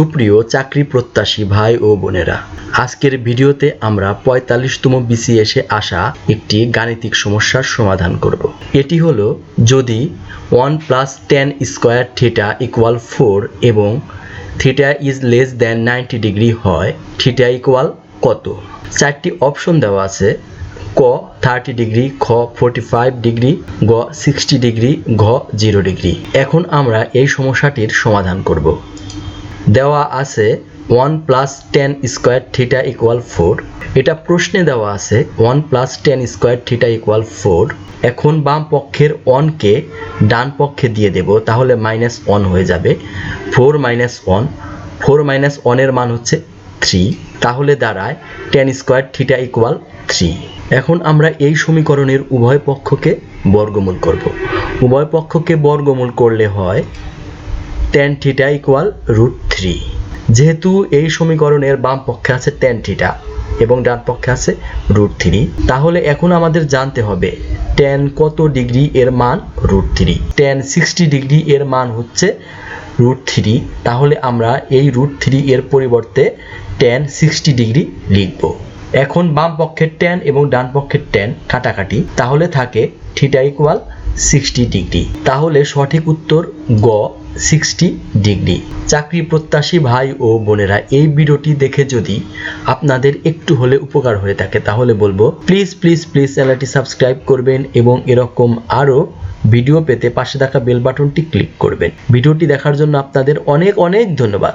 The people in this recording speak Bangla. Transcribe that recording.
সুপ্রিয় চাকরি প্রত্যাশী ভাই ও বোনেরা, আজকের ভিডিওতে আমরা পঁয়তাল্লিশতম বিসিএসে আসা একটি গাণিতিক সমস্যার সমাধান করব। এটি হলো, যদি one plus tan square theta equal four এবং theta is less than ninety degree হয়, থিটা ইকুয়াল কত? চারটি অপশন দেওয়া আছে, ক থার্টি ডিগ্রি, খ ফোর্টি ফাইভ ডিগ্রি, গ সিক্সটি ডিগ্রি, ঘ জিরো ডিগ্রি। এখন আমরা এই সমস্যাটির সমাধান করব। দেওয়া আছে one plus tan square theta equal four. এটা প্রশ্নে দেওয়া আছে one plus tan square theta equal four. এখন বাম পক্ষের ওয়ানকে ডান পক্ষে দিয়ে দেব, তাহলে মাইনাস ওয়ান হয়ে যাবে। Four minus one four minus ওয়ানের মান হচ্ছে থ্রি তাহলে দাঁড়ায় tan square theta equal three এখন আমরা এই সমীকরণের উভয় পক্ষকে বর্গমূল করব। উভয় পক্ষকে বর্গমূল করলে হয় tan theta equal root three যেহেতু এই সমীকরণের বাম পক্ষে আছে টেন থিটা এবং ডান পক্ষে আছে রুট থ্রি তাহলে এখন আমাদের জানতে হবে টেন কত ডিগ্রি এর মান root three tan sixty degree এর মান হচ্ছে রুট থ্রি তাহলে আমরা এই রুট থ্রি এর পরিবর্তে টেন সিক্সটি ডিগ্রি লিখব। এখন বাম পক্ষের টেন এবং ডান পক্ষের টেন কাটাকাটি, তাহলে থাকে থিটা ইকুয়াল সিক্সটি ডিগ্রি তাহলে সঠিক উত্তর গ সিক্সটি ডিগ্রি চাকরি প্রত্যাশী ভাই ও বোনেরা, এই ভিডিওটি দেখে যদি আপনাদের একটু হলে উপকার হয়ে থাকে, তাহলে বলব প্লিজ প্লিজ প্লিজ চ্যানেলটি সাবস্ক্রাইব করবেন এবং এরকম আরও ভিডিও পেতে পাশে থাকা বেল বাটনটি ক্লিক করবেন। ভিডিওটি দেখার জন্য আপনাদের অনেক অনেক ধন্যবাদ।